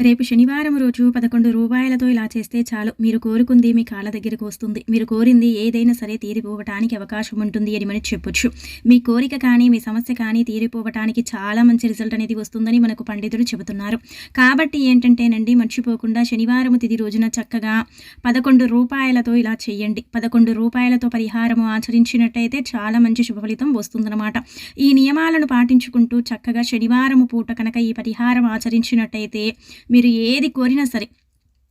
రేపు శనివారం రోజు పదకొండు రూపాయలతో ఇలా చేస్తే చాలు. మీరు కోరుకుంది మీ కాళ్ళ దగ్గరకు వస్తుంది. మీరు కోరింది ఏదైనా సరే తీరిపోవటానికి అవకాశం ఉంటుంది అని మనం చెప్పొచ్చు. మీ కోరిక కానీ మీ సమస్య కానీ తీరిపోవటానికి చాలా మంచి రిజల్ట్ అనేది వస్తుందని మనకు పండితులు చెబుతున్నారు. కాబట్టి ఏంటంటేనండి మర్చిపోకుండా శనివారం తిది రోజున చక్కగా పదకొండు రూపాయలతో ఇలా చేయండి. పదకొండు రూపాయలతో పరిహారము ఆచరించినట్టయితే చాలా మంచి శుభ ఫలితం వస్తుందన్నమాట. ఈ నియమాలను పాటించుకుంటూ చక్కగా శనివారం పూట కనుక ఈ పరిహారం ఆచరించినట్టయితే మీరు ఏది కోరినా సరే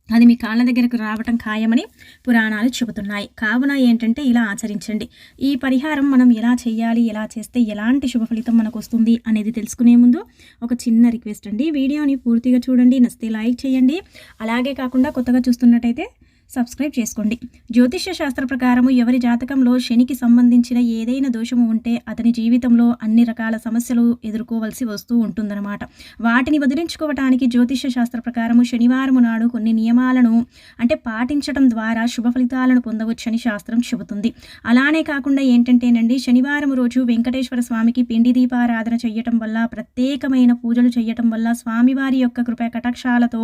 అది మీ కాళ్ళ దగ్గరకు రావటం ఖాయమని పురాణాలు చెబుతున్నాయి. కావున ఏంటంటే ఇలా ఆచరించండి. ఈ పరిహారం మనం ఎలా చేయాలి ఎలా చేస్తే ఎలాంటి శుభ ఫలితం మనకు వస్తుంది అనేది తెలుసుకునే ముందు ఒక చిన్న రిక్వెస్ట్ అండి. వీడియోని పూర్తిగా చూడండి నచ్చితే లైక్ చేయండి. అలాగే కాకుండా కొత్తగా చూస్తున్నట్టయితే సబ్స్క్రైబ్ చేసుకోండి. జ్యోతిష్య శాస్త్ర ప్రకారము ఎవరి జాతకంలో శనికి సంబంధించిన ఏదైనా దోషము ఉంటే అతని జీవితంలో అన్ని రకాల సమస్యలు ఎదుర్కోవలసి వస్తూ ఉంటుందన్నమాట. వాటిని వదిలించుకోవటానికి జ్యోతిష్య శాస్త్ర ప్రకారము శనివారం నాడు కొన్ని నియమాలను అంటే పాటించడం ద్వారా శుభ ఫలితాలను పొందవచ్చని శాస్త్రం చెబుతుంది. అలానే కాకుండా ఏంటంటేనండి శనివారం రోజు వెంకటేశ్వర స్వామికి పిండి దీపారాధన చేయటం వల్ల ప్రత్యేకమైన పూజలు చేయటం వల్ల స్వామివారి యొక్క కృప కటాక్షాలతో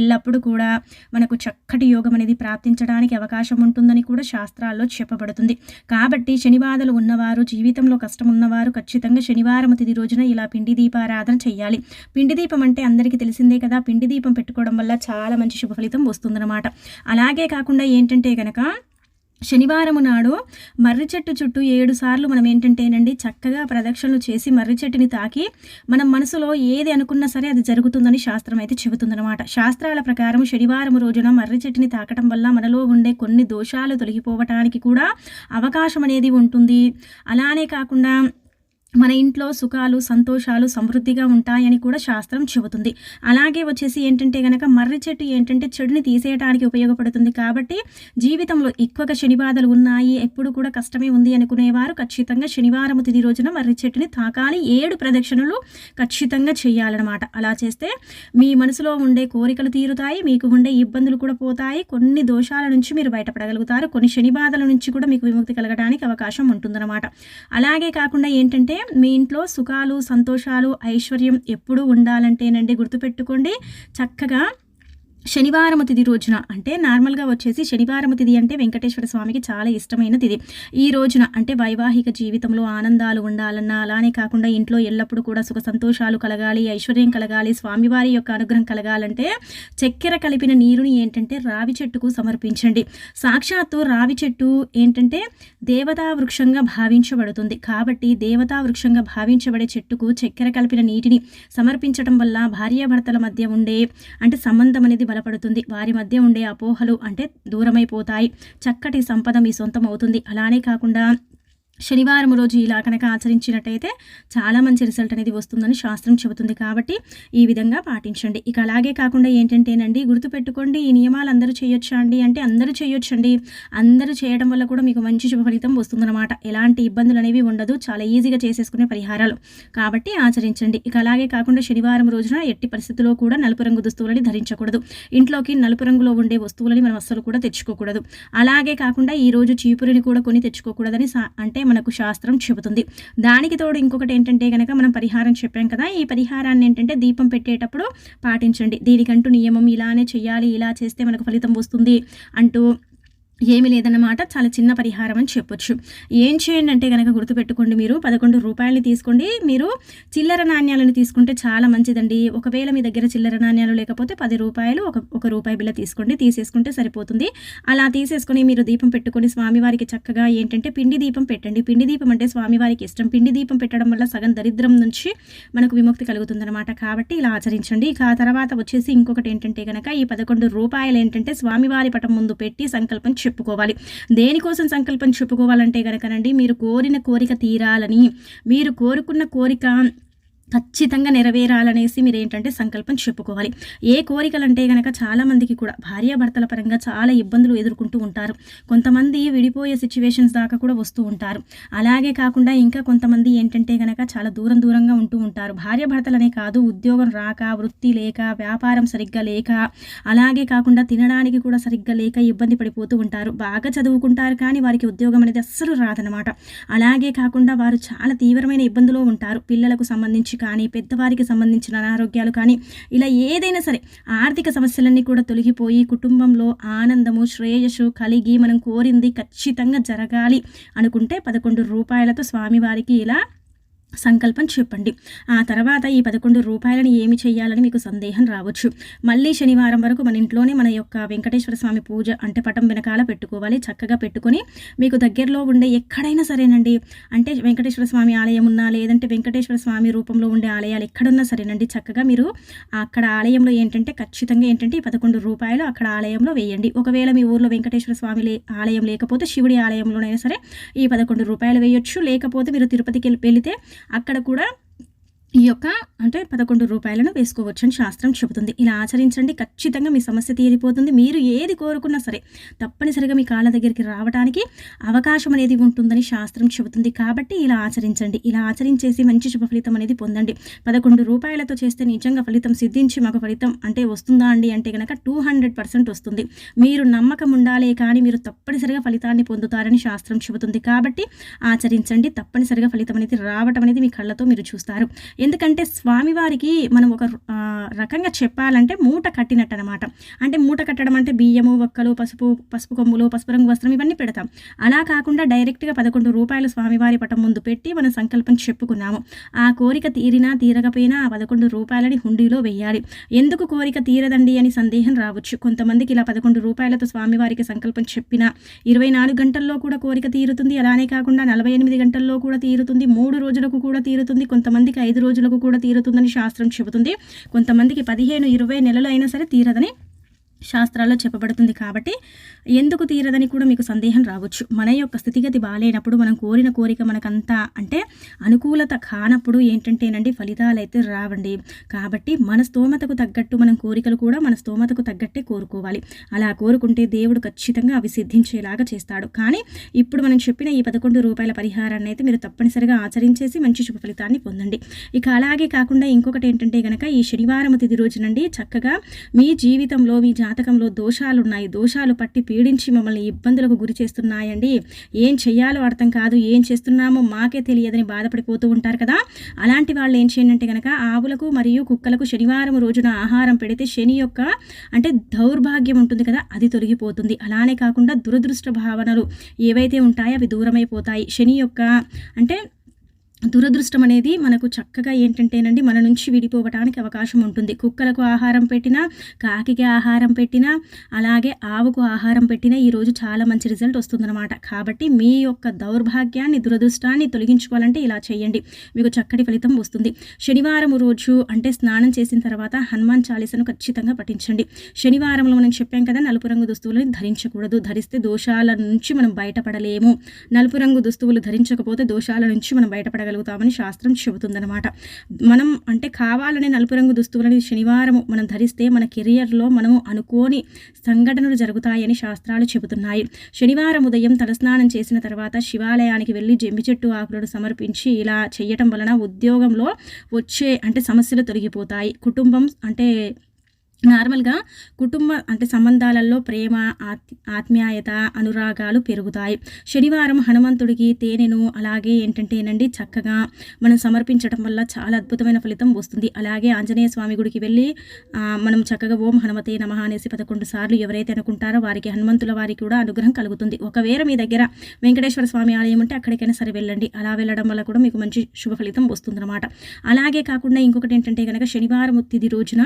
ఎల్లప్పుడూ కూడా మనకు చక్కటి యోగం అనేది ప్రాప్తించడానికి అవకాశం ఉంటుందని కూడా శాస్త్రాల్లో చెప్పబడుతుంది. కాబట్టి శనివాదలు ఉన్నవారు జీవితంలో కష్టం ఉన్నవారు ఖచ్చితంగా శనివారం తిది రోజున ఇలా పిండి దీపారాధన చేయాలి పిండి దీపం అంటే అందరికీ తెలిసిందే కదా పిండి దీపం పెట్టుకోవడం వల్ల చాలా మంచి శుభఫలితం వస్తుందన్నమాట. అలాగే కాకుండా ఏంటంటే కనుక శనివారం నాడు మర్రి చెట్టు చుట్టూ ఏడు సార్లు మనం ఏంటంటేనండి చక్కగా ప్రదక్షిణలు చేసి మర్రి చెట్టుని తాకి మనం మనసులో ఏది అనుకున్నా సరే అది జరుగుతుందని శాస్త్రం అయితే చెబుతుందన్నమాట. శాస్త్రాల ప్రకారం శనివారం రోజున మర్రి చెట్టుని తాకటం వల్ల మనలో ఉండే కొన్ని దోషాలు తొలగిపోవటానికి కూడా అవకాశం అనేది ఉంటుంది. అలానే కాకుండా మన ఇంట్లో సుఖాలు సంతోషాలు సమృద్ధిగా ఉంటాయని కూడా శాస్త్రం చెబుతుంది. అలాగే వచ్చేసి ఏంటంటే కనుక మర్రి చెట్టు ఏంటంటే చెడుని తీసేయడానికి ఉపయోగపడుతుంది కాబట్టి జీవితంలో ఎక్కువగా శని బాధలు ఉన్నాయి ఎప్పుడు కూడా కష్టమే ఉంది అనుకునేవారు ఖచ్చితంగా శనివారం తిది రోజున మర్రి చెట్టుని తాకాలి ఏడు ప్రదక్షిణలు ఖచ్చితంగా చేయాలన్నమాట. అలా చేస్తే మీ మనసులో ఉండే కోరికలు తీరుతాయి మీకు ఉండే ఇబ్బందులు కూడా పోతాయి కొన్ని దోషాల నుంచి మీరు బయటపడగలుగుతారు కొన్ని శనిబాధల నుంచి కూడా మీకు విముక్తి కలగడానికి అవకాశం ఉంటుందన్నమాట. అలాగే కాకుండా ఏంటంటే మీ ఇంట్లో సుఖాలు సంతోషాలు ఐశ్వర్యం ఎప్పుడూ ఉండాలంటేనండి గుర్తుపెట్టుకోండి. చక్కగా శనివారం తిది రోజున అంటే నార్మల్గా వచ్చేసి శనివారం తిది అంటే వెంకటేశ్వర స్వామికి చాలా ఇష్టమైన తిది. ఈ రోజున అంటే వైవాహిక జీవితంలో ఆనందాలు ఉండాలన్నా అలానే కాకుండా ఇంట్లో ఎల్లప్పుడూ కూడా సుఖ సంతోషాలు కలగాలి ఐశ్వర్యం కలగాలి స్వామివారి యొక్క అనుగ్రహం కలగాలంటే చక్కెర కలిపిన నీరుని ఏంటంటే రావి చెట్టుకు సమర్పించండి. సాక్షాత్తు రావి చెట్టు ఏంటంటే దేవతా వృక్షంగా భావించబడుతుంది. కాబట్టి దేవతా వృక్షంగా భావించబడే చెట్టుకు చక్కెర కలిపిన నీటిని సమర్పించడం వల్ల భార్యాభర్తల మధ్య ఉండే అంటే సంబంధం అనేది బలపడుతుంది. వారి మధ్య ఉండే అపోహలు అంటే దూరమైపోతాయి. చక్కటి సంపద మీ సొంతం అవుతుంది అలానే కాకుండా శనివారం రోజు ఇలా కనుక ఆచరించినట్టయితే చాలా మంచి రిజల్ట్ అనేది వస్తుందని శాస్త్రం చెబుతుంది కాబట్టి ఈ విధంగా పాటించండి. ఇక అలాగే కాకుండా ఏంటంటేనండి గుర్తుపెట్టుకోండి ఈ నియమాలు అందరూ చేయొచ్చా అండి? అంటే అందరూ చేయొచ్చండి. అందరూ చేయడం వల్ల కూడా మీకు మంచి శుభ ఫలితం వస్తుందన్నమాట. ఎలాంటి ఇబ్బందులు అనేవి ఉండదు. చాలా ఈజీగా చేసేసుకునే పరిహారాలు కాబట్టి ఆచరించండి. ఇక అలాగే కాకుండా శనివారం రోజున ఎట్టి పరిస్థితుల్లో కూడా నలుపు రంగు దుస్తువులని ధరించకూడదు. ఇంట్లోకి నలుపు రంగులో ఉండే వస్తువులని మనం అస్సలు కూడా తెచ్చుకోకూడదు. అలాగే కాకుండా ఈ రోజు చీపురిని కూడా కొని తెచ్చుకోకూడదని అంటే మనకు శాస్త్రం చెబుతుంది. దానికి తోడు ఇంకొకటి ఏంటంటే కనుక మనం పరిహారం చెప్పాం కదా ఈ పరిహారాన్ని ఏంటంటే దీపం పెట్టేటప్పుడు పాటించండి. దీనికంటూ నియమం ఇలానే చేయాలి ఇలా చేస్తే మనకు ఫలితం వస్తుంది అంటూ ఏమి లేదన్నమాట. చాలా చిన్న పరిహారం అని చెప్పొచ్చు. ఏం చేయండి అంటే కనుక గుర్తుపెట్టుకోండి మీరు. పదకొండు రూపాయలని తీసుకోండి. మీరు చిల్లర నాణ్యాలను తీసుకుంటే చాలా మంచిదండి. ఒకవేళ మీ దగ్గర చిల్లర నాణ్యాలు లేకపోతే పది రూపాయలు ఒక ఒక రూపాయి బిల్ల తీసుకోండి. తీసేసుకుంటే సరిపోతుంది. అలా తీసేసుకొని మీరు దీపం పెట్టుకొని స్వామివారికి చక్కగా ఏంటంటే పిండి దీపం పెట్టండి. పిండి దీపం అంటే స్వామివారికి ఇష్టం. పిండి దీపం పెట్టడం వల్ల సగం దరిద్రం నుంచి మనకు విముక్తి కలుగుతుందన్నమాట. కాబట్టి ఇలా ఆచరించండి. ఇక ఆ తర్వాత వచ్చేసి ఇంకొకటి ఏంటంటే కనుక ఈ పదకొండు రూపాయలు ఏంటంటే స్వామివారి పటం ముందు పెట్టి సంకల్పం చెప్పుకోవాలి. దేనికోసం సంకల్పం చెప్పుకోవాలంటే కనుకనండి మీరు కోరిన కోరిక తీరాలని మీరు కోరుకున్న కోరిక ఖచ్చితంగా నెరవేరాలనేసి మీరు ఏంటంటే సంకల్పం చెప్పుకోవాలి. ఏ కోరికలు అంటే కనుక చాలామందికి కూడా భార్యాభర్తల పరంగా చాలా ఇబ్బందులు ఎదుర్కొంటూ ఉంటారు. కొంతమంది విడిపోయే సిచ్యువేషన్స్ దాకా కూడా వస్తూ ఉంటారు. అలాగే కాకుండా ఇంకా కొంతమంది ఏంటంటే కనుక చాలా దూరం దూరంగా ఉంటూ ఉంటారు. భార్యాభర్తలనే కాదు ఉద్యోగం రాక వృత్తి లేక వ్యాపారం సరిగ్గా లేక అలాగే కాకుండా తినడానికి కూడా సరిగ్గా లేక ఇబ్బంది పడిపోతూ ఉంటారు. బాగా చదువుకుంటారు కానీ వారికి ఉద్యోగం అనేది అస్సలు రాదనమాట అలాగే కాకుండా వారు చాలా తీవ్రమైన ఇబ్బందులో ఉంటారు. పిల్లలకు సంబంధించి కానీ పెద్దవారికి సంబంధించిన అనారోగ్యాలు కానీ ఇలా ఏదైనా సరే ఆర్థిక సమస్యలన్నీ కూడా తొలగిపోయి కుటుంబంలో ఆనందము శ్రేయస్సు కలిగి మనం కోరింది ఖచ్చితంగా జరగాలి అనుకుంటే పదకొండు రూపాయలతో స్వామివారికి ఇలా సంకల్పం చెప్పండి ఆ తర్వాత ఈ పదకొండు రూపాయలని ఏమి చేయాలని మీకు సందేహం రావచ్చు. మళ్ళీ శనివారం వరకు మన ఇంట్లోనే మన యొక్క వెంకటేశ్వర స్వామి పూజ అంటే పటం వెనకాల పెట్టుకోవాలి. చక్కగా పెట్టుకొని మీకు దగ్గరలో ఉండే ఎక్కడైనా సరేనండి. అంటే వెంకటేశ్వర స్వామి ఆలయం ఉన్నా లేదంటే వెంకటేశ్వర స్వామి రూపంలో ఉండే ఆలయాలు ఎక్కడున్నా సరేనండి. చక్కగా మీరు అక్కడ ఆలయంలో ఏంటంటే ఖచ్చితంగా ఏంటంటే ఈ పదకొండు రూపాయలు అక్కడ ఆలయంలో వేయండి. ఒకవేళ మీ ఊర్లో వెంకటేశ్వర స్వామి లే ఆలయం లేకపోతే శివుడి ఆలయంలోనైనా సరే ఈ పదకొండు రూపాయలు వేయొచ్చు. లేకపోతే మీరు తిరుపతికి వెళితే అక్కడ కూడా ఈ యొక్క అంటే పదకొండు రూపాయలను వేసుకోవచ్చు అని శాస్త్రం చెబుతుంది. ఇలా ఆచరించండి. ఖచ్చితంగా మీ సమస్య తీరిపోతుంది. మీరు ఏది కోరుకున్నా సరే తప్పనిసరిగా మీ కాళ్ళ దగ్గరికి రావడానికి అవకాశం అనేది ఉంటుందని శాస్త్రం చెబుతుంది. కాబట్టి ఇలా ఆచరించండి. ఇలా ఆచరించేసి మంచి శుభ ఫలితం అనేది పొందండి. పదకొండు రూపాయలతో చేస్తే నిజంగా ఫలితం సిద్ధించి మాకు ఫలితం అంటే వస్తుందా అండి అంటే కనుక టూ హండ్రెడ్ పర్సెంట్ వస్తుంది. మీరు నమ్మకం ఉండాలే కానీ మీరు తప్పనిసరిగా ఫలితాన్ని పొందుతారని శాస్త్రం చెబుతుంది. కాబట్టి ఆచరించండి. తప్పనిసరిగా ఫలితం అనేది రావటం అనేది మీ కళ్ళతో మీరు చూస్తారు. ఎందుకంటే స్వామివారికి మనం ఒక రకంగా చెప్పాలంటే మూట కట్టినట్టు అనమాట అంటే మూట కట్టడం అంటే బియ్యము ఒక్కలు పసుపు పసుపు కొమ్ములు పసుపు రంగు వస్త్రం ఇవన్నీ పెడతాం. అలా కాకుండా డైరెక్ట్గా పదకొండు రూపాయలు స్వామివారి పటం ముందు పెట్టి మనం సంకల్పం చెప్పుకున్నాము. ఆ కోరిక తీరినా తీరకపోయినా ఆ పదకొండు రూపాయలని హుండీలో వేయాలి ఎందుకు కోరిక తీరదండి అని సందేహం రావచ్చు. కొంతమందికి ఇలా పదకొండు రూపాయలతో స్వామివారికి సంకల్పం చెప్పిన ఇరవై నాలుగు గంటల్లో కూడా కోరిక తీరుతుంది. అలానే కాకుండా నలభై ఎనిమిది గంటల్లో కూడా తీరుతుంది. మూడు రోజులకు కూడా తీరుతుంది. కొంతమందికి ఐదు రోజులు రోజులకు కూడా తీరుతుందని శాస్త్రం చెబుతుంది. కొంతమందికి పదిహేను ఇరవై నెలలు అయినా సరే తీరదని శాస్త్రాల్లో చెప్పబడుతుంది కాబట్టి ఎందుకు తీరదని కూడా మీకు సందేహం రావచ్చు. మన యొక్క స్థితిగతి బాగాలేనప్పుడు మనం కోరిన కోరిక మనకంతా అంటే అనుకూలత కానప్పుడు ఏంటంటేనండి ఫలితాలు అయితే రావండి. కాబట్టి మన స్తోమతకు తగ్గట్టు మనం కోరికలు కూడా మన స్తోమతకు తగ్గట్టే కోరుకోవాలి. అలా కోరుకుంటే దేవుడు ఖచ్చితంగా అవి సిద్ధించేలాగా చేస్తాడు. కానీ ఇప్పుడు మనం చెప్పిన ఈ పదకొండు రూపాయల పరిహారాన్ని అయితే మీరు తప్పనిసరిగా ఆచరించేసి మంచి శుభ ఫలితాన్ని పొందండి. ఇక అలాగే కాకుండా ఇంకొకటి ఏంటంటే కనుక ఈ శనివారం తిది రోజునండి చక్కగా మీ జీవితంలో మీ జాతకంలో దోషాలు ఉన్నాయి దోషాలు పట్టి పీడించి మమ్మల్ని ఇబ్బందులకు గురి చేస్తున్నాయండి. ఏం చెయ్యాలో అర్థం కాదు. ఏం చేస్తున్నామో మాకే తెలియదని బాధపడిపోతూ ఉంటారు కదా. అలాంటి వాళ్ళు ఏం చేయండి కనుక ఆవులకు మరియు కుక్కలకు శనివారం రోజున ఆహారం పెడితే శని యొక్క అంటే దౌర్భాగ్యం ఉంటుంది కదా అది తొలగిపోతుంది. అలానే కాకుండా దురదృష్ట భావనలు ఏవైతే ఉంటాయో అవి దూరమైపోతాయి. శని యొక్క అంటే దురదృష్టం అనేది మనకు చక్కగా ఏంటంటేనండి మన నుంచి విడిపోవటానికి అవకాశం ఉంటుంది. కుక్కలకు ఆహారం పెట్టినా కాకికి ఆహారం పెట్టినా అలాగే ఆవుకు ఆహారం పెట్టినా ఈరోజు చాలా మంచి రిజల్ట్ వస్తుందన్నమాట. కాబట్టి మీ యొక్క దౌర్భాగ్యాన్ని దురదృష్టాన్ని తొలగించుకోవాలంటే ఇలా చేయండి. మీకు చక్కటి ఫలితం వస్తుంది. శనివారం రోజు అంటే స్నానం చేసిన తర్వాత హనుమాన్ చాలీసను ఖచ్చితంగా పఠించండి. శనివారంలో మనం చెప్పాం కదా నలుపు రంగు దుస్తువులను ధరించకూడదు. ధరిస్తే దోషాల నుంచి మనం బయటపడలేము. నలుపు రంగు దుస్తువులు ధరించకపోతే దోషాల నుంచి మనం బయటపడగలం చేయగలుగుతామని శాస్త్రం చెబుతుందనమాట మనం అంటే కావాలనే నలుపు రంగు దుస్తువులని శనివారం మనం ధరిస్తే మన కెరియర్లో మనము అనుకోని సంఘటనలు జరుగుతాయని శాస్త్రాలు చెబుతున్నాయి. శనివారం ఉదయం తలస్నానం చేసిన తర్వాత శివాలయానికి వెళ్ళి జమ్మి చెట్టు ఆకులను సమర్పించి ఇలా చేయటం వలన ఉద్యోగంలో వచ్చే అంటే సమస్యలు తొలగిపోతాయి. కుటుంబం అంటే నార్మల్గా కుటుంబ అంటే సంబంధాలలో ప్రేమ ఆత్మీయత అనురాగాలు పెరుగుతాయి. శనివారం హనుమంతుడికి తేనెను అలాగే ఏంటంటేనండి చక్కగా మనం సమర్పించడం వల్ల చాలా అద్భుతమైన ఫలితం వస్తుంది. అలాగే ఆంజనేయ స్వామి గుడికి వెళ్ళి మనం చక్కగా ఓం హనుమతే నమ అనేసి పదకొండు సార్లు ఎవరైతే అనుకుంటారో వారికి హనుమంతుల వారికి కూడా అనుగ్రహం కలుగుతుంది. ఒకవేళ మీ దగ్గర వెంకటేశ్వర స్వామి ఆలయం ఉంటే అక్కడికైనా సరే వెళ్ళండి. అలా వెళ్ళడం వల్ల కూడా మీకు మంచి శుభ ఫలితం వస్తుందన్నమాట. అలాగే కాకుండా ఇంకొకటి ఏంటంటే కనుక శనివారం తిది రోజున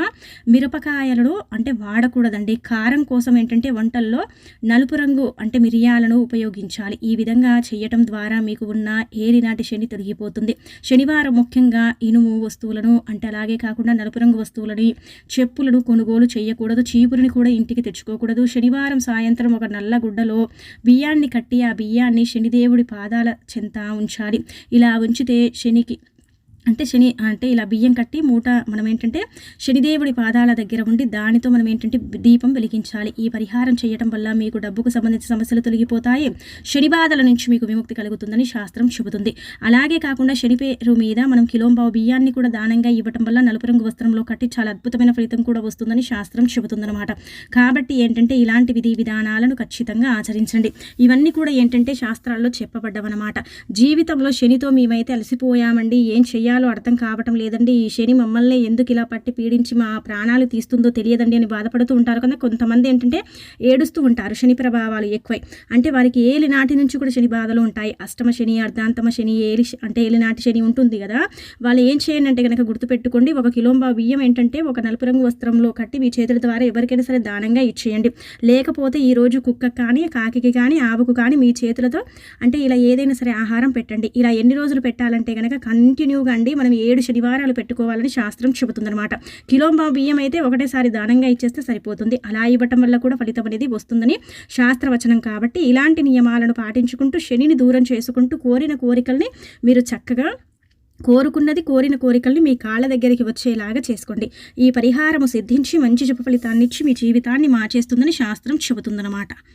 మిరపకాయ మిరియాలను అంటే వాడకూడదండి. కారం కోసం ఏంటంటే వంటల్లో నలుపు రంగు అంటే మిరియాలను ఉపయోగించాలి. ఈ విధంగా చేయటం ద్వారా మీకు ఉన్న ఏలినాటి శని తొలగిపోతుంది. శనివారం ముఖ్యంగా ఇనుము వస్తువులను అంటే అలాగే కాకుండా నలుపు రంగు వస్తువులని చెప్పులను కొనుగోలు చేయకూడదు. చీపురుని కూడా ఇంటికి తెచ్చుకోకూడదు. శనివారం సాయంత్రం ఒక నల్ల గుడ్డలో బియ్యాన్ని కట్టి ఆ బియ్యాన్ని శనిదేవుడి పాదాల చెంత ఉంచాలి. ఇలా ఉంచితే శనికి అంటే శని అంటే ఇలా బియ్యం కట్టి మూట మనం ఏంటంటే శనిదేవుడి పాదాల దగ్గర ఉండి దానితో మనం ఏంటంటే దీపం వెలిగించాలి. ఈ పరిహారం చేయడం వల్ల మీకు డబ్బుకు సంబంధించిన సమస్యలు తొలగిపోతాయి. శని బాధల నుంచి మీకు విముక్తి కలుగుతుందని శాస్త్రం చెబుతుంది. అలాగే కాకుండా శని పేరు మీద మనం కిలోంబావు బియ్యాన్ని కూడా దానంగా ఇవ్వటం వల్ల నలుపు రంగు వస్త్రంలో కట్టి చాలా అద్భుతమైన ఫలితం కూడా వస్తుందని శాస్త్రం చెబుతుందన్నమాట. కాబట్టి ఏంటంటే ఇలాంటి విధి విధానాలను ఖచ్చితంగా ఆచరించండి. ఇవన్నీ కూడా ఏంటంటే శాస్త్రాల్లో చెప్పబడ్డవన్నమాట. జీవితంలో శనితో మేమైతే అలసిపోయామండి ఏం చెయ్యాలి? చేయాలో అర్థం కావటం లేదండి. ఈ శని మమ్మల్ని ఎందుకు ఇలా పట్టి పీడించి మా ప్రాణాలు తీస్తుందో తెలియదండి అని బాధపడుతూ ఉంటారు కదా. కొంతమంది ఏంటంటే ఏడుస్తూ ఉంటారు శని ప్రభావాలు ఎక్కువై. అంటే వారికి ఏలి నాటి నుంచి కూడా శని బాధలు ఉంటాయి. అష్టమ శని అర్ధాంతమ శని ఏలి అంటే ఏలినాటి శని ఉంటుంది కదా. వాళ్ళు ఏం చేయండి అంటే కనుక గుర్తుపెట్టుకోండి. ఒక కిలోంబా బియ్యం ఏంటంటే ఒక నలుపు రంగు వస్త్రంలో కట్టి మీ చేతుల ద్వారా ఎవరికైనా సరే దానంగా ఇచ్చేయండి. లేకపోతే ఈ రోజు కుక్కకి కానీ కాకికి కానీ ఆవుకు కానీ మీ చేతులతో అంటే ఇలా ఏదైనా సరే ఆహారం పెట్టండి. ఇలా ఎన్ని రోజులు పెట్టాలంటే కనుక కంటిన్యూగా నుండి మనం ఏడు శనివారాలు పెట్టుకోవాలని శాస్త్రం చెబుతుందన్నమాట. కిలోంబా బియ్యం అయితే ఒకటేసారి దానంగా ఇచ్చేస్తే సరిపోతుంది. అలా ఇవ్వటం వల్ల కూడా ఫలితం అనేది వస్తుందని శాస్త్రవచనం కాబట్టి ఇలాంటి నియమాలను పాటించుకుంటూ శనిని దూరం చేసుకుంటూ కోరిన కోరికల్ని మీరు చక్కగా కోరుకున్నది కోరిన కోరికల్ని మీ కాళ్ళ దగ్గరికి వచ్చేలాగా చేసుకోండి. ఈ పరిహారము సిద్ధించి మంచి శుభ ఫలితాన్ని ఇచ్చి మీ జీవితాన్ని మార్చేస్తుందని శాస్త్రం చెబుతుందన్నమాట.